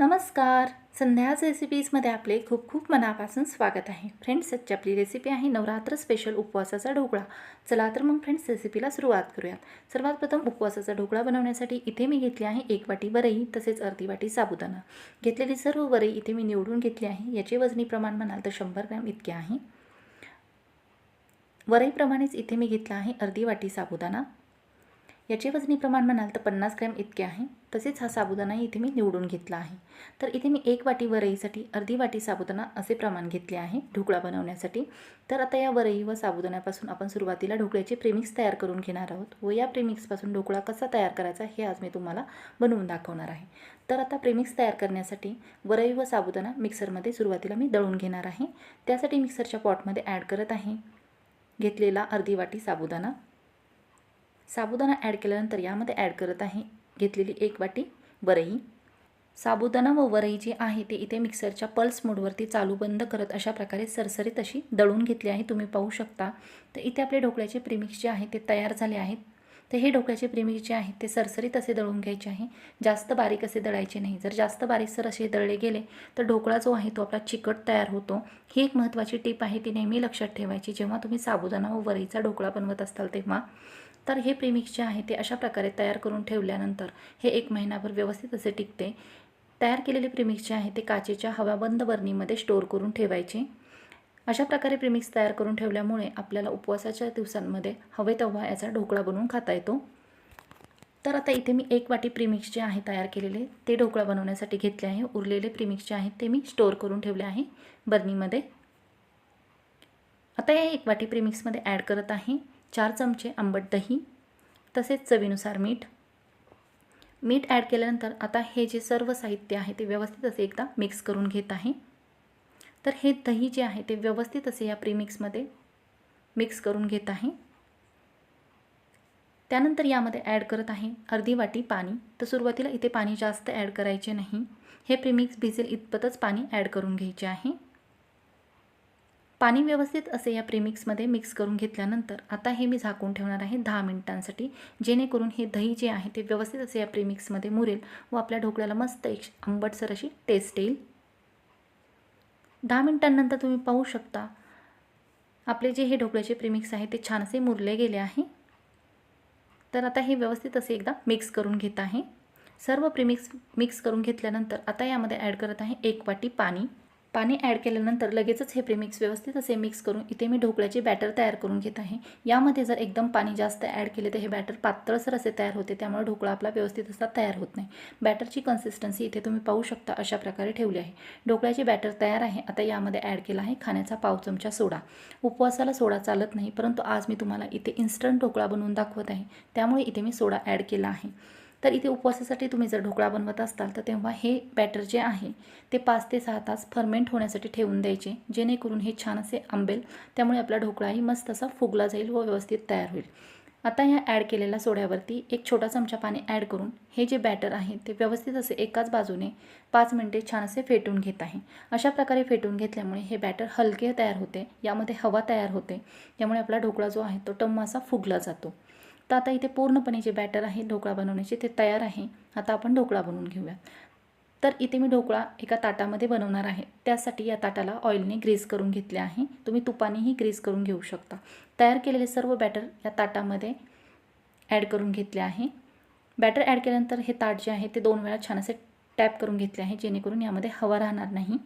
नमस्कार. संध्याज रेसिपीजमध्ये आपले खूप खूप मनापासून स्वागत आहे. फ्रेंड्स आजची आपली रेसिपी आहे नवरात्र स्पेशल उपवासाचा ढोकळा. चला तर मग फ्रेंड्स रेसिपीला सुरुवात करूयात. सर्वात प्रथम उपवासाचा ढोकळा बनवण्यासाठी इथे मी घेतली आहे एक वाटी वरई तसेच अर्धी वाटी साबुदाणा. घेतलेली सर्व वरई इथे मी निवडून घेतली आहे. याचे वजनी प्रमाण म्हणाल तर शंभर ग्रॅम इतके आहे. वरईप्रमाणेच इथे मी घेतला आहे अर्धी वाटी साबुदाणा. याचे वजनी प्रमाण म्हणाल तर पन्नास ग्रॅम इतके आहे. तसेच हा साबुदाणाही इथे मी निवडून घेतला आहे. तर इथे मी एक वाटी वरईसाठी अर्धी वाटी साबुदाणा असे प्रमाण घेतले आहे ढोकळा बनवण्यासाठी. तर आता या वरई व साबुदाण्यापासून आपण सुरुवातीला ढोकळ्याचे प्रेमिक्स तयार करून घेणार आहोत व या प्रेमिक्सपासून ढोकळा कसा तयार करायचा हे आज मी तुम्हाला बनवून दाखवणार आहे. तर आता प्रेमिक्स तयार करण्यासाठी वरई व साबुदाणा मिक्सरमध्ये सुरुवातीला मी दळून घेणार आहे. त्यासाठी मिक्सरच्या पॉटमध्ये ॲड करत आहे. घेतलेला अर्धी वाटी साबुदाणा. साबुदाणा ॲड केल्यानंतर यामध्ये ॲड करत आहे घेतलेली एक वाटी वरई साबुदाणा व वरई जी आहे ते इथे मिक्सरच्या पल्स मोडवरती चालू बंद करत अशा प्रकारे सरसरीत अशी दळून घेतली आहे तुम्ही पाहू शकता. तर इथे आपले ढोकळ्याचे प्रीमिक्स जे आहे ते तयार झाले आहेत. तर हे ढोकळ्याचे प्रीमिक्स जे आहे ते सरसरीत असे दळून घ्यायचे आहे. जास्त बारीक असे दळायचे नाही. जर जास्त बारीकसर असे दळले गेले तर ढोकळा जो आहे तो आपला चिकट तयार होतो. ही एक महत्त्वाची टीप आहे ती नेहमी लक्षात ठेवायची. जेव्हा तुम्ही साबुदाणा व वरईचा ढोकळा बनवत असताल तेव्हा. तर हे प्रेमिक्स जे आहे ते अशा प्रकारे तयार करून ठेवल्यानंतर हे एक महिनाभर व्यवस्थित असे टिकते. तयार केलेले प्रेमिक्स जे आहे ते काचेच्या हवाबंद बर्नीमध्ये स्टोअर करून ठेवायचे. अशा प्रकारे प्रेमिक्स तयार करून ठेवल्यामुळे आपल्याला उपवासाच्या दिवसांमध्ये हवे तेव्हा याचा ढोकळा बनवून खाता येतो. तर आता इथे मी एक वाटी प्रिमिक्स जे आहे तयार केलेले ते ढोकळा बनवण्यासाठी घेतले आहे. उरलेले प्रिमिक्स जे आहेत ते मी स्टोअर करून ठेवले आहे बर्नीमध्ये आता या एक वाटी प्रिमिक्समध्ये ॲड करत आहे. चार चमचे आंबट दही तसेच चवीनुसार मीठ. मीठ ॲड केल्यानंतर आता हे जे सर्व साहित्य आहे ते व्यवस्थित असे एकदा मिक्स करून घेत आहे. तर हे दही जे आहे ते व्यवस्थित असे या प्रीमिक्समध्ये मिक्स करून घेत आहे. त्यानंतर यामध्ये ॲड करत आहे अर्धी वाटी पाणी. तर सुरुवातीला इथे पाणी जास्त ॲड करायचे नाही. हे प्रीमिक्स भिजेल इतपतच पाणी ॲड करून घ्यायचे आहे. पाणी व्यवस्थित असे या प्रेमिक्समध्ये मिक्स करून घेतल्यानंतर आता हे मी झाकून ठेवणार आहे दहा मिनिटांसाठी जेणेकरून हे दही जे आहे ते व्यवस्थित असे या प्रेमिक्समध्ये मुरेल व आपल्या ढोकळ्याला मस्त एक आंबटसर अशी टेस्ट येईल. दहा मिनिटांनंतर तुम्ही पाहू शकता आपले जे हे ढोकळ्याचे प्रेमिक्स आहे ते छान असे मुरले गेले आहे. तर आता हे व्यवस्थित असे एकदा मिक्स करून घेत आहे. सर्व प्रिमिक्स मिक्स करून घेतल्यानंतर आता यामध्ये ॲड करत आहे एक वाटी पाणी. पाणी ॲड केल्यानंतर लगेचच हे प्रिमिक्स व्यवस्थित असे मिक्स करून इथे मी ढोकळ्याचे बॅटर तयार करून घेत आहे. यामध्ये जर एकदम पाणी जास्त ॲड केले तर हे बॅटर पातळसर असे तयार होते त्यामुळे ढोकळा आपला व्यवस्थित असा तयार होत नाही. बॅटरची कन्सिस्टन्सी इथे तुम्ही पाहू शकता अशा प्रकारे ठेवली आहे. ढोकळ्याचे बॅटर तयार आहे. आता यामध्ये ॲड केला आहे खाण्याचा पाव चमचा सोडा. उपवासाला सोडा चालत नाही परंतु आज मी तुम्हाला इथे इन्स्टंट ढोकळा बनवून दाखवत आहे. त्यामुळे इथे मी सोडा ॲड केला आहे. तर इथे उपवासासाठी तुम्ही जर ढोकळा बनवत असाल तर तेव्हा हे बॅटर जे आहे ते पाच ते सहा तास फर्मेंट होण्यासाठी ठेवून द्यायचे जेणेकरून हे छान असे आंबेल त्यामुळे आपला ढोकळाही मस्त असा फुगला जाईल व व्यवस्थित तयार होईल. आता ह्या ॲड केलेल्या सोड्यावरती एक छोटा चमचा पाणी ॲड करून हे जे बॅटर आहे ते व्यवस्थित असे एकाच बाजूने पाच मिनटे छान असे फेटून घेत आहे. अशा प्रकारे फेटून घेतल्यामुळे हे बॅटर हलके तयार होते यामध्ये हवा तयार होते त्यामुळे आपला ढोकळा जो आहे तो टम्म असा फुगला जातो. तर आता इथे पूर्णपणे जे बॅटर आहे ढोकळा बनवण्याचे ते तयार आहे. आता आपण ढोकळा बनवून घेऊया. तर इथे मी ढोकळा एका ताटामध्ये बनवणार आहे. त्यासाठी या ताटाला ऑइलने ग्रीस करून घेतले आहे. तुम्ही तुपानेही ग्रीस करून घेऊ शकता. तयार केलेले सर्व बॅटर या ताटामध्ये ॲड करून घेतले आहे. बॅटर ॲड केल्यानंतर हे ताट जे आहे ते दोन वेळा छान असे टॅप करून घेतले आहे जेणेकरून यामध्ये हवा राहणार नाही.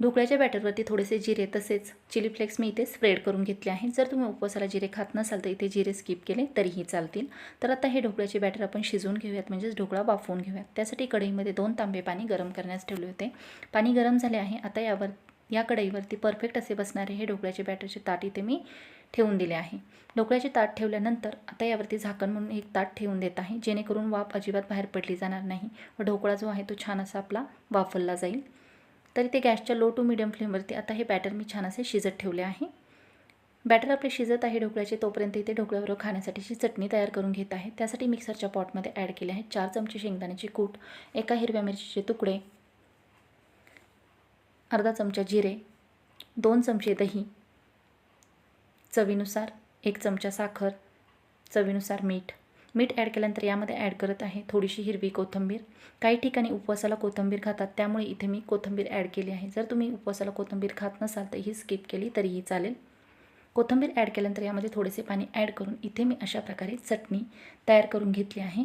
ढोकळ्याच्या बॅटरवरती थोडेसे जिरे तसेच चिली फ्लेक्स मी इथे स्प्रेड करून घेतले आहेत. जर तुम्ही उपवासाला जिरे खात नसाल तर इथे जिरे स्किप केले तरीही चालतील. तर आता हे ढोकळ्याचे बॅटर आपण शिजवून घेऊयात म्हणजेच ढोकळा वाफवून घेऊयात. त्यासाठी कढईमध्ये दोन तांबे पाणी गरम करण्यास ठेवले होते. पाणी गरम झाले आहे. आता यावर या कढईवरती परफेक्ट असे बसणारे हे ढोकळ्याचे बॅटरचे ताट इथे मी ठेवून दिले आहे. ढोकळ्याचे ताट ठेवल्यानंतर आता यावरती झाकण म्हणून एक ताट ठेवून देत आहे जेणेकरून वाफ अजिबात बाहेर पडली जाणार नाही व ढोकळा जो आहे तो छान असा आपला वाफरला जाईल. तर इथे गॅसच्या लो टू मिडियम फ्लेमवरती आता हे बॅटर मी छान असे शिजत ठेवले आहे. बॅटर आपले शिजत आहे ढोकळ्याचे तोपर्यंत इथे ढोकळ्याबरोबर खाण्यासाठीची चटणी तयार करून घेत आहे त्यासाठी मिक्सरच्या पॉटमध्ये ॲड केले आहे चार चमचे शेंगदाण्याची कूट एका हिरव्या मिरचीचे तुकडे अर्धा चमचा जिरे दोन चमचे दही चवीनुसार एक चमचा साखर चवीनुसार मीठ मीठ ॲड केल्यानंतर यामध्ये ॲड करत आहे थोडीशी हिरवी कोथिंबीर. काही ठिकाणी उपवासाला कोथिंबीर खातात त्यामुळे इथे मी कोथिंबीर ॲड केली आहे. जर तुम्ही उपवासाला कोथिंबीर खात नसाल तर ही स्किप केली तरीही चालेल. कोथिंबीर ॲड केल्यानंतर यामध्ये थोडेसे पाणी ॲड करून इथे मी अशा प्रकारे चटणी तयार करून घेतली आहे.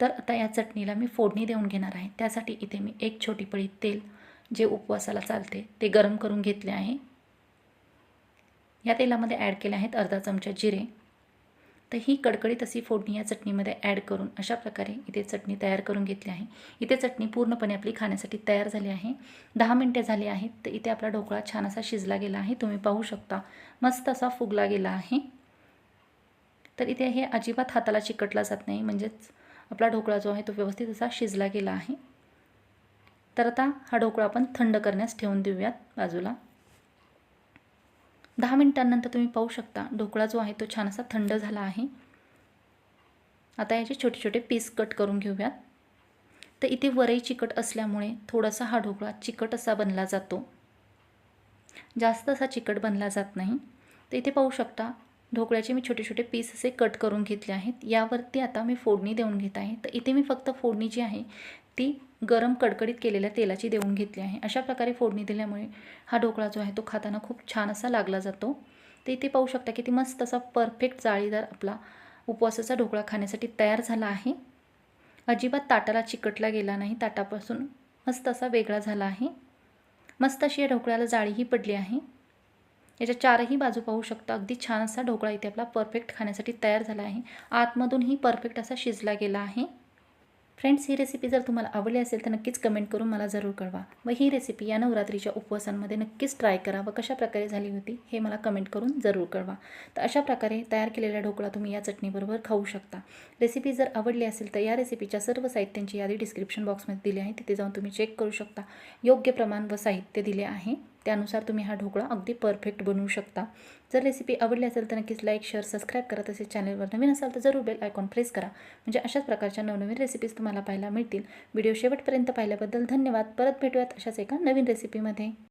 तर आता या चटणीला मी फोडणी देऊन घेणार आहे. त्यासाठी इथे मी एक छोटी पळी तेल जे उपवासाला चालते ते गरम करून घेतले आहे. या तेलामध्ये ॲड केले आहेत अर्धा चमचा जिरे तर ही कडकडीत अशी फोडणी या चटणीमध्ये ॲड करून अशा प्रकारे इथे चटणी तयार करून घेतली आहे. इथे चटणी पूर्णपणे आपली खाण्यासाठी तयार झाली आहे. दहा मिनटे झाली आहेत तर इथे आपला ढोकळा छान असा शिजला गेला आहे. तुम्ही पाहू शकता मस्त असा फुगला गेला आहे. तर इथे हे अजिबात हाताला चिकटला जात नाही म्हणजेच आपला ढोकळा जो आहे तो व्यवस्थित असा शिजला गेला आहे. तर आता हा ढोकळा आपण थंड करण्यास ठेवून देऊयात बाजूला. दहा मिनिटांनंतर तुम्ही पाहू शकता. ढोकळा जो आहे तो छान असा थंड झाला आहे. आता याचे छोटे छोटे पीस कट करून घेऊयात. तर इथे वरई चिकट असल्यामुळे थोडासा हा ढोकळा चिकट असा बनला जातो. जास्त असा चिकट बनला जात नाही. तर इथे पाहू शकता ढोकळ्याचे मी छोटे छोटे पीस असे कट करून घेतले आहेत. यावरती आता मी फोडणी देऊन घेत आहे. तर इथे मी फक्त फोडणी जी आहे ती गरम कडकडीत केलेल्या तेलाची देऊन घेतली आहे. अशा प्रकारे फोडणी दिल्यामुळे हा ढोकळा जो आहे तो खाताना खूप छान असा लागला जातो. तर इथे पाहू शकता की ती मस्त असा परफेक्ट जाळीदार आपला उपवासाचा ढोकळा खाण्यासाठी तयार झाला आहे. अजिबात ताटाला चिकटला गेला नाही. ताटापासून मस्त असा वेगळा झाला आहे. मस्त अशी या ढोकळ्याला जाळीही पडली आहे. याच्या चारही बाजू पाहू शकता. अगदी छान असा ढोकळा इथे आपला परफेक्ट खाण्यासाठी तयार झाला आहे. आतमधूनही परफेक्ट असा शिजला गेला आहे. फ्रेंड्स ही रेसिपी जर तुम्हाला आवडली असेल तर नक्कीच कमेंट करून मला जरूर कळवा. व ही रेसिपी या नवरात्रीच्या उपवासांमध्ये नक्कीच ट्राय करा व कशा प्रकारे झाली होती हे मला कमेंट करून जरूर कळवा. तर अशा प्रकारे तयार केलेला ढोकळा तुम्ही या चटणीबरोबर खाऊ शकता. रेसिपी जर आवडली असेल तर या रेसिपीच्या सर्व साहित्यांची यादी डिस्क्रिप्शन बॉक्समध्ये दिली आहे. तिथे जाऊन तुम्ही चेक करू शकता. योग्य प्रमाण व साहित्य दिले आहे. त्यानुसार तुम्ही हा ढोकळा अगदी परफेक्ट बनवू शकता. जर रेसिपी आवडली असेल तर नक्कीच लाईक शेअर सबस्क्राईब करा तसेच चॅनलवर नवीन असाल तर जरूर बेल आयकॉन प्रेस करा. म्हणजे अशाच प्रकारच्या नवनवीन रेसिपीज तुम्हाला पाहायला मिळतील. व्हिडिओ शेवटपर्यंत पाहिल्याबद्दल धन्यवाद. परत भेटूयात अशाच एका नवीन रेसिपीमध्ये